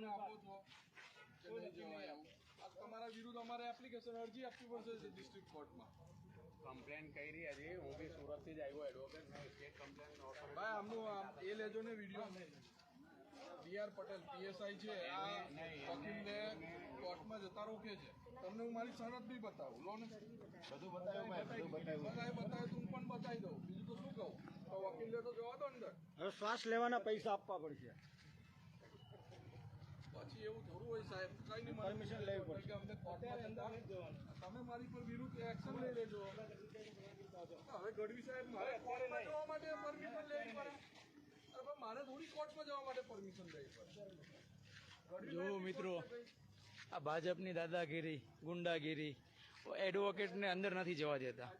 અમને આપો છો. તમારા વિરુદ્ધ અમારે એપ્લિકેશન અરજી આપવી પડશે ડિસ્ટ્રિક્ટ કોર્ટમાં કમ્પ્લેન કરી હતી. હું બી સુરતથી જ આવ્યો એડવોકેટ મેં સ્ટેટ કમ્પ્લેન ભાઈ આમનું એ લેજો ને video B R Patel PSI છે. આ વકીલને કોર્ટમાં જતા રોકે છે. તમને હું મારી શરત બી બતાવું. લો ને. બધું બતાવ્યું મેં બતાવ્યું. બતાવે તો હું પણ બતાવી દઉં. બીજું તો શું કહું? તો વકીલને તો જવા દો અંદર. હવે શ્વાસ લેવાના પૈસા આપવા પડશે. પછી એવું થોડું હોય સાહેબ કઈ નહીં પરમિશન લેવી પડશે. અમને કોર્ટમાં તમે મારી પર વિરુદ્ધ એક્શન લઈ લેજો. હવે ગઢવી સાહેબ મારે કોર્ટમાં જવા માટે પરમિશન લેવી પડે. અરે મારે થોડી કોર્ટમાં જવા માટે પરમિશન લેવી પડે. જો મિત્રો આ ભાજપની દાદાગીરી ગુંડાગીરી એડવોકેટને અંદર નથી જવા દેતા.